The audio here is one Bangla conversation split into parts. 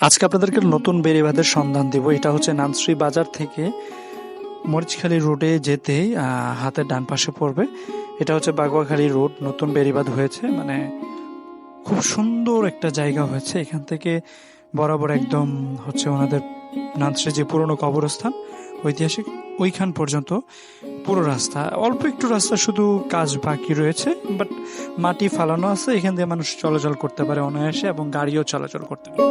আজকে আপনাদেরকে নতুন বেড়িবাঁধের সন্ধান দিব। এটা হচ্ছে নানশ্রী বাজার থেকে মরিচখালী রোডে যেতে হাতের ডান পাশে পড়বে। এটা হচ্ছে বাগুয়াখালী রোড, নতুন বেড়িবাঁধ হয়েছে। মানে খুব সুন্দর একটা জায়গা হয়েছে। এখান থেকে বরাবর একদম হচ্ছে ওনাদের নানশ্রী যে পুরনো কবরস্থান, ঐতিহাসিক ওইখান পর্যন্ত পুরো রাস্তা। অল্প একটু রাস্তা শুধু কাজ বাকি রয়েছে, বাট মাটি ফালানো আছে। এখান দিয়ে মানুষ চলাচল করতে পারে অনায়াসে এবং গাড়িও চলাচল করতে পারে।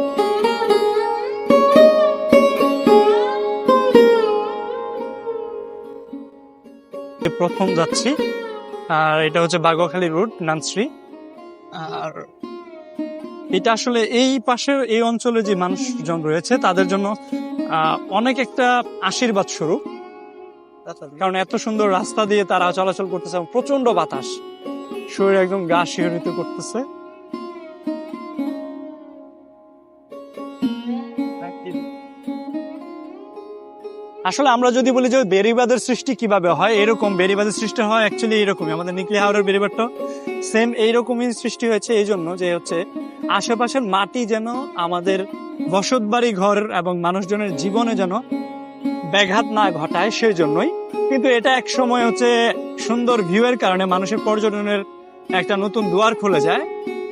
প্রথম যাচ্ছি। আর এটা হচ্ছে বাগুয়াখালী রোড, নানশ্রী। আর এটা আসলে এই পাশের এই অঞ্চলে যে মানুষজন রয়েছে, তাদের জন্য অনেক একটা আশীর্বাদ স্বরূপ। কারণ এত সুন্দর রাস্তা দিয়ে তারা চলাচল করতেছে প্রচণ্ড বাতাস। শরীর একদম গা শিহরিত করতেছে। আসলে আমরা যদি বলি যে বেরিবাদের সৃষ্টি কীভাবে হয়, এরকম বেরিবাদের সৃষ্টি হয় অ্যাকচুয়ালি এরকমই। আমাদের নিকলি হাওড়ের বেরিবাদটা সেম এইরকমই সৃষ্টি হয়েছে এই জন্য যে হচ্ছে আশেপাশের মাটি যেন আমাদের বসত বাড়ি ঘর এবং মানুষজনের জীবনে যেন ব্যাঘাত না ঘটায় সেই জন্যই কিন্তু এটা এক সময় হচ্ছে সুন্দর ভিউয়ের কারণে মানুষের পর্যটনের একটা নতুন দুয়ার খুলে যায়।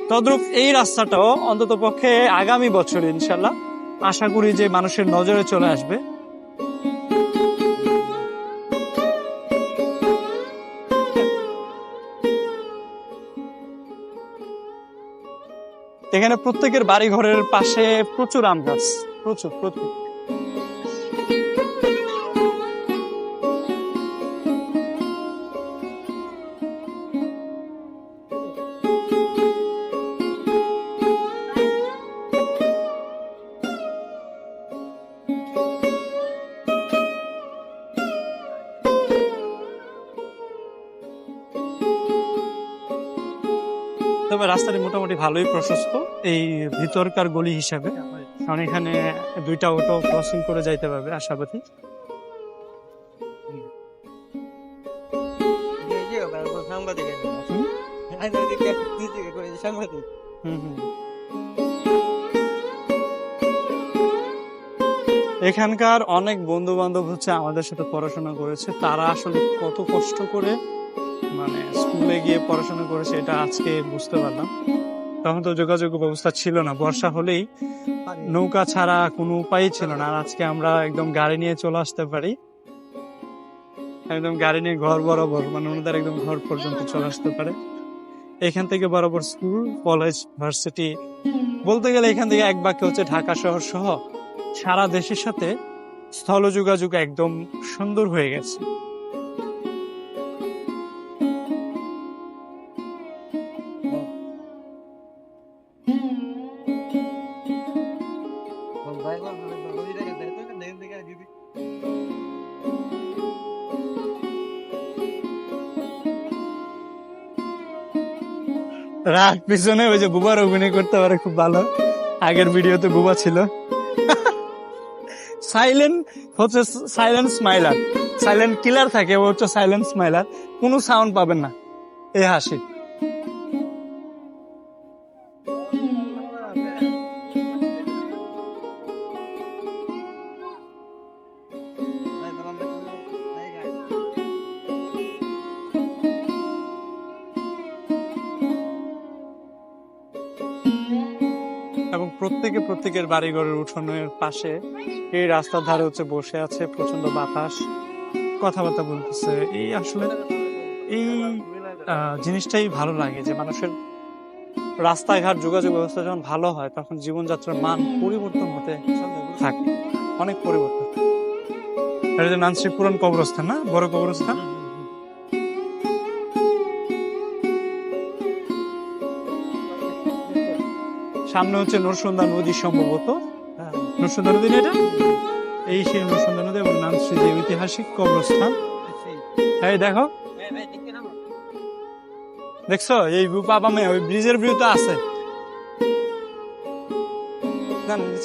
তদ্রূপ এই রাস্তাটাও অন্তত পক্ষে আগামী বছর ইনশাল্লাহ আশা করি যে মানুষের নজরে চলে আসবে। এখানে প্রত্যেকের বাড়ি ঘরের পাশে প্রচুর আম গাছ। প্রচুর প্রচুর। তবে রাস্তাটি মোটামুটি ভালোই প্রশস্ত। এই ভিতরকার গলি হিসাবে কারণ এখানে দুইটা অটো ক্রসিং করে যাইতে পারবে, আশাবাদী। এখানকার অনেক বন্ধু বান্ধব হচ্ছে আমাদের সাথে পড়াশোনা করেছে। তারা আসলে কত কষ্ট করে মানে স্কুলে গিয়ে পড়াশোনা করেছে, এটা আজকে বুঝতে পারলাম। তখন তো যোগাযোগ ব্যবস্থা ছিল না, বর্ষা হলেই নৌকা ছাড়া কোনো উপায়ই ছিল না। আর আজকে আমরা একদম গাড়ি নিয়ে চলে আসতে পারি। একদম গাড়ি নিয়ে ঘর বরাবর মানে ওনাদের একদম ঘর পর্যন্ত চলে আসতে পারে। এখান থেকে বরাবর স্কুল, কলেজ, ভার্সিটি, বলতে গেলে এখান থেকে এক বাক্যে হচ্ছে ঢাকা শহর সহ সারা দেশের সাথে স্থল যোগাযোগ একদম সুন্দর হয়ে গেছে। রাগ পিছনে ওই যে বুবার অভিনয় করতে পারে খুব ভালো। আগের ভিডিওতে বুবা ছিল। সাইলেন্ট হচ্ছে সাইলেন্ট স্মাইলার সাইলেন্ট কিলার থাকে, ও হচ্ছে সাইলেন্ট স্মাইলার কোনো সাউন্ড পাবেন না। এই হাসি। এবং প্রত্যেকে প্রত্যেকের বাড়িঘরের উঠোনের পাশে এই রাস্তার ধারে হচ্ছে বসে আছে প্রচণ্ড বাতাস। কথাবার্তা বলতেছে। এই আসলে এই জিনিসটাই ভালো লাগে যে মানুষের রাস্তাঘাট যোগাযোগ ব্যবস্থা যখন ভালো হয়, তখন জীবনযাত্রার মান পরিবর্তন হতে থাকে, অনেক পরিবর্তন। এটা যে নানশ্রী পুরান কবরস্থান না? বড় কবরস্থান? সামনে হচ্ছে নরসুন্দা নদী সম্ভবত। নরসুন্দা নদী এটা? এই সেই নরসুন্দা নদী এবং নাম শ্রী ঐতিহাসিক কবরস্থান। এই দেখো। দেখছ? এই ভিউ পাবামে ওই ব্রিজের ভিউ তো আছে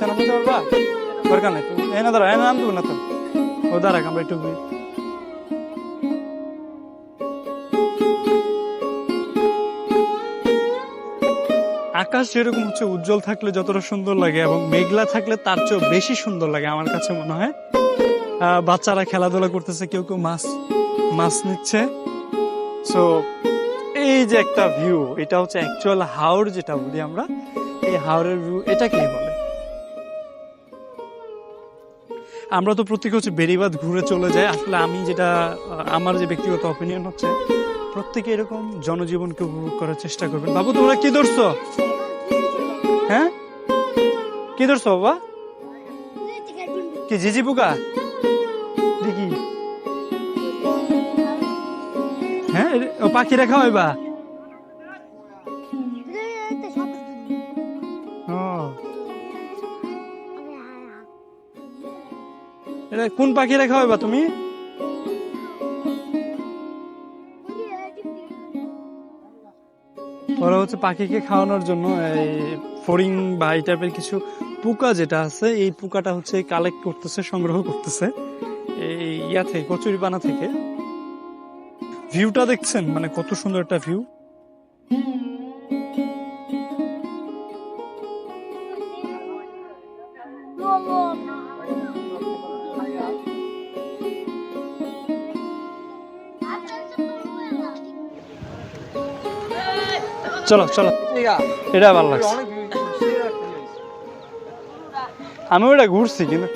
নামতে পারবা? দরকার নেই। এনে ধরো এনে নাম দেবো না তো? ও দাঁড়াক, আমরা একটু আকাশ যেরকম হচ্ছে উজ্জ্বল থাকলে যতটা সুন্দর লাগে এবং মেঘলা থাকলে তার চেয়েও বেশি সুন্দর লাগে আমার কাছে মনে হয়। বাচ্চারা খেলাধুলা করতেছে, কেউ কেউ মাছ মাছ নিচ্ছে। সো এই যে একটা ভিউ এটা হচ্ছে অ্যাকচুয়াল হাওড় যেটা বলি আমরা। এই হাওড়ের ভিউ এটাকেই বলে। আমরা তো প্রত্যেকে হচ্ছে বেরিবাদ ঘুরে চলে যাই। আসলে আমি যেটা আমার যে ব্যক্তিগত অপিনিয়ন হচ্ছে প্রত্যেকে এরকম জনজীবনকে উপভোগ করার চেষ্টা করবেন। বাবু, তোমরা কি ধরছো? হ্যাঁ? কি ধরছো, বাবা? কি ঝিঝি পোকা দেখি। হ্যাঁ ও পাখি রেখা হইবা কোন পাখি রেখা হইবা তুমি? ওরা হচ্ছে পাখিকে খাওয়ানোর জন্য এই ফড়িং বা এই টাইপের কিছু পোকা যেটা আছে, এই পোকাটা হচ্ছে কালেক্ট করতেছে, সংগ্রহ করতেছে। এই ইয়া থেকে, কচুরিপানা থেকে। ভিউটা দেখছেন? মানে কত সুন্দর একটা ভিউ চলো চলো। এটা ভালো লাগছে। আমি ওটা ঘুরছি কিন্তু।